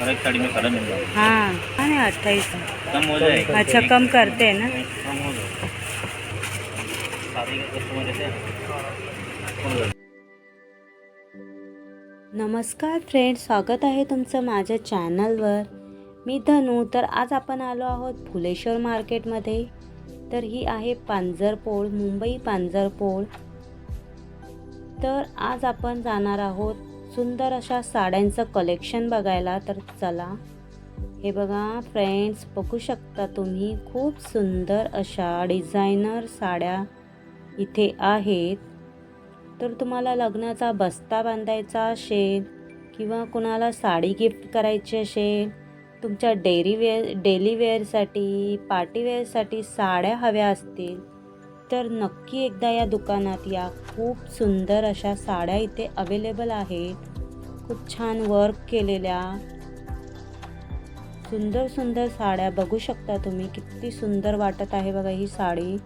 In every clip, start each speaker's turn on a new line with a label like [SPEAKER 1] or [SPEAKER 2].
[SPEAKER 1] हर एक साड़ी में colour mill जाएगा
[SPEAKER 2] हाँ हाँ अट्ठाईस है
[SPEAKER 1] कम हो जाएगा
[SPEAKER 2] अच्छा कम करते हैं ना
[SPEAKER 1] कम हो जाएगा हो।
[SPEAKER 2] नमस्कार फ्रेंड्स स्वागत आहे तुमचं माझ्या चॅनलवर मी धनू तर आज आपण आलो आहोत फुलेश्वर मार्केटमध्ये. तर ही आहे पांजरपोळ मुंबई पांजरपोळ. तर आज आपण जाणार आहोत सुंदर अशा साड्यांचं कलेक्शन बघायला तर चला. हे बघा फ्रेंड्स बघू शकता तुम्ही खूप सुंदर अशा डिझायनर साड्या इथे आहेत. तर तुम्हाला लग्नाचा बस्ता बांधायचा असेल किंवा कुणाला साडी गिफ्ट करायची असेल तुमच्या डेरी वेअर डेली वेअरसाठी पार्टीवेअरसाठी साड्या हव्या असतील तर नक्की एकदा या दुकानात या. खूप सुंदर अशा साड्या इथे अवेलेबल आहेत. खूप छान वर्क केलेल्या. सुंदर सुंदर साड्या. बघू शकता तुम्ही किती सुंदर वाटत आहे बघा ही साडी.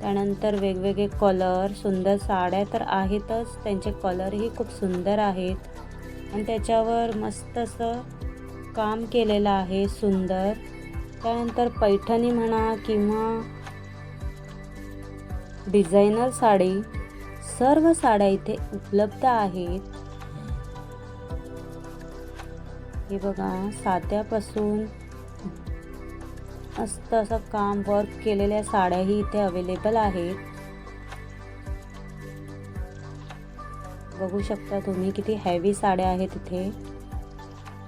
[SPEAKER 2] त्यानंतर वेगवेगळे कलर सुंदर साड्या तर आहेतच. त्यांचे कलरही खूप सुंदर आहेत. आणि त्याच्यावर मस्त असं काम केलेलं आहे सुंदर. त्यानंतर पैठणी म्हणा किंवा डिझायनर साडी सर्व साड्या इथे उपलब्ध आहेत. हे बघा साध्यापासून मस्त असं काम वर्क केलेल्या साड्याही इथे अवेलेबल आहेत. बघू शकता तुम्ही किती हॅवी साड्या आहेत इथे.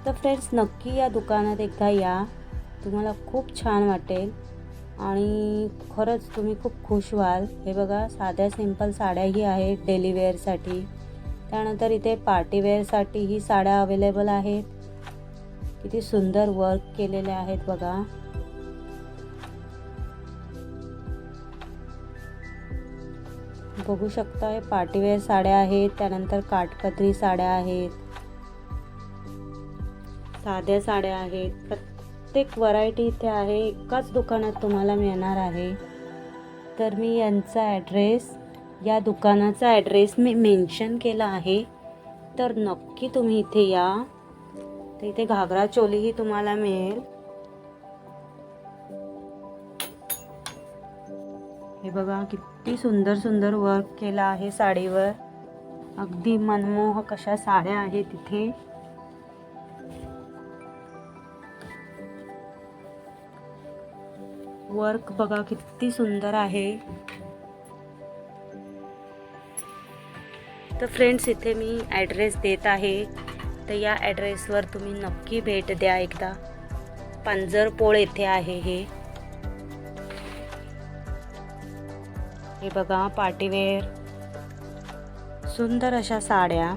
[SPEAKER 2] तर फ्रेंड्स नक्की या दुकानात एकदा या. तुम्हाला खूप छान वाटेल. आणि खरंच तुम्ही खूप खुश व्हाल. हे बघा साध्या सिंपल साड्याही आहेत डेली वेअरसाठी त्यानंतर इथे पार्टी वेअरसाठी ही साड्या अवेलेबल आहेत. किती सुंदर वर्क केलेले आहेत बघा. बघू शकता हे पार्टीवेअर साड्या आहेत त्यानंतर काटपत्री साड्या आहेत. साध्या साड्या आहेत. प्रत्येक व्हरायटी इथे आहे एकाच दुकानात तुम्हाला मिळणार आहे. तर मी यांचा ॲड्रेस या दुकानाचा ॲड्रेस मी मेन्शन केला आहे. तर नक्की तुम्ही इथे या. तर इथे घागरा चोलीही तुम्हाला मिळेल. हे बघा किती सुंदर सुंदर वर्क केलं आहे साडीवर. अगदी मनमोहक अशा साड्या आहेत तिथे वर्क बघा किती सुंदर आहे. तर फ्रेंड्स इथे मी ॲड्रेस देत आहे. तर या ॲड्रेसवर तुम्ही नक्की भेट द्या एकदा. पांजरपोळ येथे आहे हे. हे बघा पार्टीवेअर सुंदर अशा साड्या.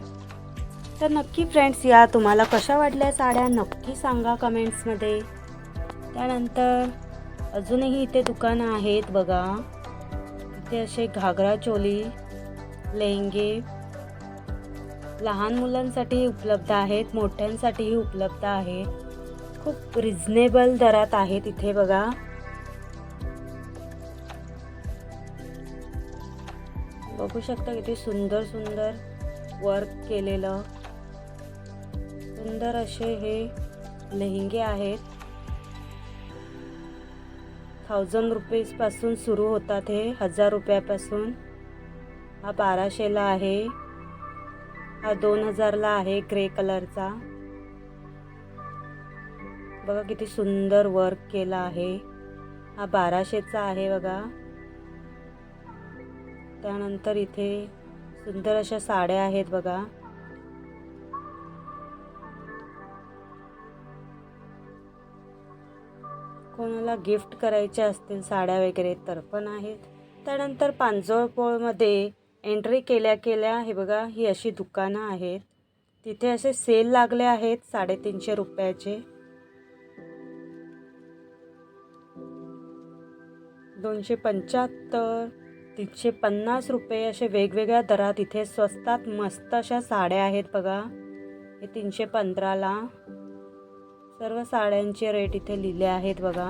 [SPEAKER 2] तर नक्की फ्रेंड्स या तुम्हाला कशा वाटल्या साड्या नक्की सांगा कमेंट्समध्ये त्यानंतर अजूनही इथे दुकानं आहेत बघा. इथे असे घागरा चोली लेहंगे लहान मुलांसाठी उपलब्ध आहेत मोठ्यांसाठीही उपलब्ध आहेत. खूप रिझनेबल दरात आहेत इथे बघा. बघू शकता किती सुंदर सुंदर वर्क केलेलं. सुंदर असे हे लेहंगे आहेत. थाउजंड रुपीजपासून सुरू होतात हे हजार रुपयापासून. हा बाराशेला आहे. हा दोन हजारला आहे ग्रे कलरचा. बघा किती सुंदर वर्क केला आहे. हा बाराशेचा आहे बघा. त्यानंतर इथे सुंदर अशा साड्या आहेत बघा. कोणाला गिफ्ट करायच्या असतील साड्या वगैरे तर पण आहेत. त्यानंतर पांजोळपोळमध्ये एंट्री केल्या केल्या हे बघा ही अशी दुकानं आहेत. तिथे असे सेल लागले आहेत साडेतीनशे रुपयाचे. दोनशे पंच्याहत्तर तीनशे पन्नास रुपये असे वेगवेगळ्या दरात इथे स्वस्तात मस्त अशा साड्या आहेत बघा. हे तीनशे पंधराला. सर्व साड्यांचे रेट इथे लिहिले आहेत बघा.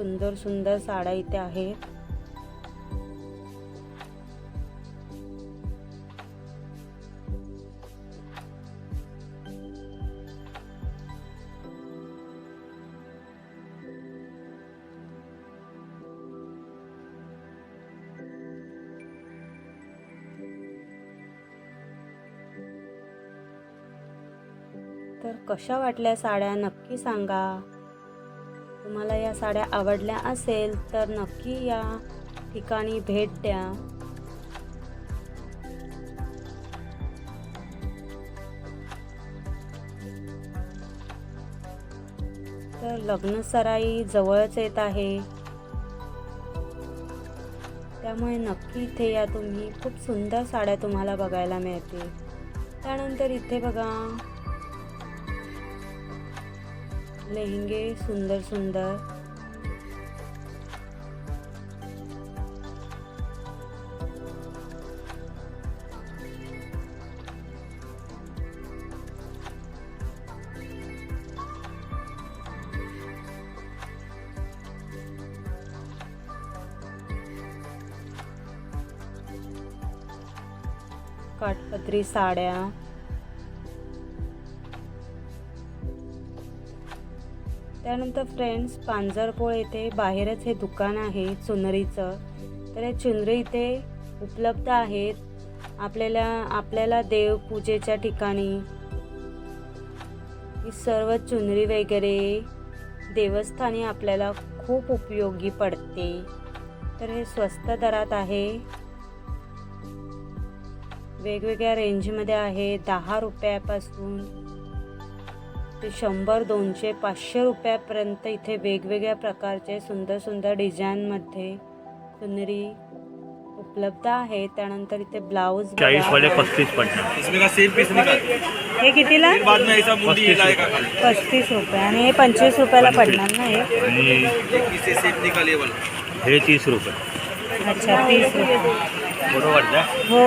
[SPEAKER 2] सुंदर सुंदर साड्या इथे आहेत तर कशा वाटल्या साड्या नक्की सांगा. तुम्हाला या साड्या आवडल्या असेल तर नक्की या ठिकाणी भेट द्या. तर लग्नसराई जवळच येत आहे. त्यामुळे नक्की इथे या तुम्ही. खूप सुंदर साड्या तुम्हाला बघायला मिळतील. त्यानंतर इथे बघा. लेहंगे सुंदर सुंदर। काठपदरी साड्या। त्यानंतर फ्रेंड्स पांजरपोळ येथे बाहेरच हे दुकान आहे चुनरीचं. तर हे चुनरी इथे उपलब्ध आहेत. आपल्याला आपल्याला देवपूजेच्या ठिकाणी ही सर्व चुनरी वगैरे देवस्थानी आपल्याला खूप उपयोगी पडते. तर हे स्वस्त दरात आहे. वेगवेगळ्या रेंजमध्ये आहे. दहा रुपयापासून शंभर दोनशे पाचशे रुपयापर्यंत इथे वेगवेगळ्या प्रकारचे सुंदर सुंदर डिझाईनमध्ये चुनरी उपलब्ध आहे. त्यानंतर इथे ब्लाऊज
[SPEAKER 3] चाळीस वाले पस्तीस पडणार
[SPEAKER 4] इसमें का सेम पीस निकाल
[SPEAKER 2] हे कितीला?
[SPEAKER 4] फिर बाद में ऐसा मुंडी हिलाएगा खाली.
[SPEAKER 2] पस्तीस रुपये. आणि हे पंचवीस रुपयाला पडणार ना हे?
[SPEAKER 3] हे तीस रुपये.
[SPEAKER 2] अच्छा तीस रुपये. हो.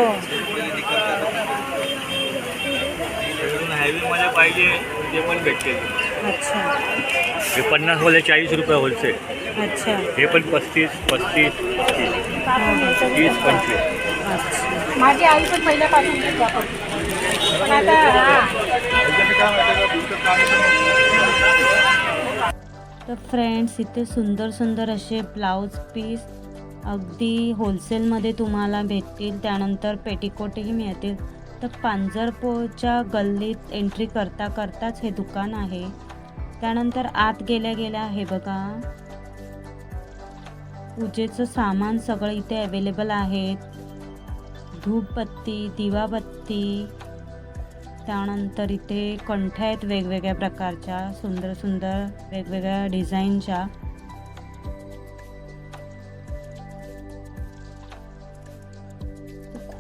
[SPEAKER 3] पाहिजे ते पण भेटते.
[SPEAKER 2] अच्छा.
[SPEAKER 3] हे पन्नासवाले चाळीस रुपये होलसेल
[SPEAKER 2] अच्छा.
[SPEAKER 3] हे पण पस्तीस पस्तीस तीस. तीस पंचवीस.
[SPEAKER 2] अच्छा.
[SPEAKER 5] माझी आई पण पहिल्यापासून तेच वापरते पण आता हा.
[SPEAKER 2] तर फ्रेंड्स इथे सुंदर सुंदर असे ब्लाऊज पीस अगदी होलसेलमध्ये तुम्हाला भेटतील. त्यानंतर पेटिकोटही मिळतील. तर पांजरपोच्या गल्लीत एंट्री करता करताच हे दुकान आहे. त्यानंतर आत गेल्या गेल्या हे बघा. पूजेचं सामान सगळं इथे अवेलेबल आहेत धूपबत्ती दिवाबत्ती. त्यानंतर इथे कंठ्या आहेत वेगवेगळ्या प्रकारच्या सुंदर सुंदर वेगवेगळ्या डिझाईनच्या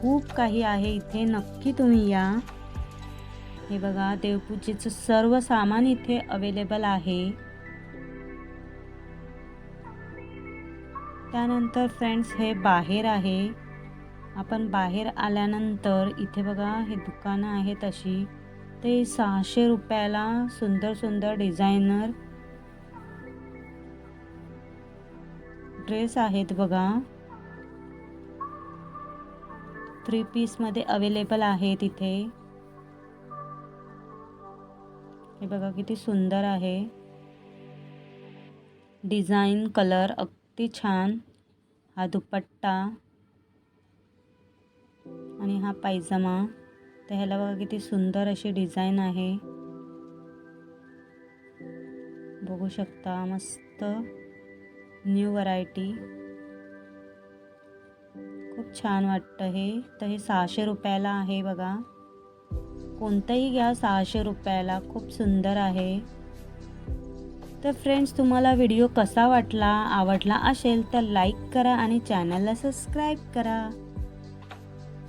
[SPEAKER 2] खूप काही आहे. इथे नक्की तुम्ही या. हे बघा देवपूजेचं सर्व सामान इथे अवेलेबल आहे. त्यानंतर फ्रेंड्स हे बाहेर आहे. आपण बाहेर आल्यानंतर इथे बघा हे दुकानं आहेत अशी. ते सहाशे रुपयाला सुंदर सुंदर डिझायनर ड्रेस आहेत बघा. थ्री पीसमध्ये अवेलेबल आहे तिथे. हे बघा किती सुंदर आहे. डिझाईन कलर अगदी छान. हा दुपट्टा. आणि हा पायजमा. तर ह्याला बघा किती सुंदर अशी डिझाईन आहे. बघू शकता मस्त. न्यू व्हरायटी खूप छान वाटतं हे. तर हे सहाशे रुपयाला आहे बघा. कोणतंही घ्या सहाशे रुपयाला. खूप सुंदर आहे. तर फ्रेंड्स तुम्हाला व्हिडिओ कसा वाटला आवडला असेल तर लाईक करा आणि चॅनलला सबस्क्राईब करा.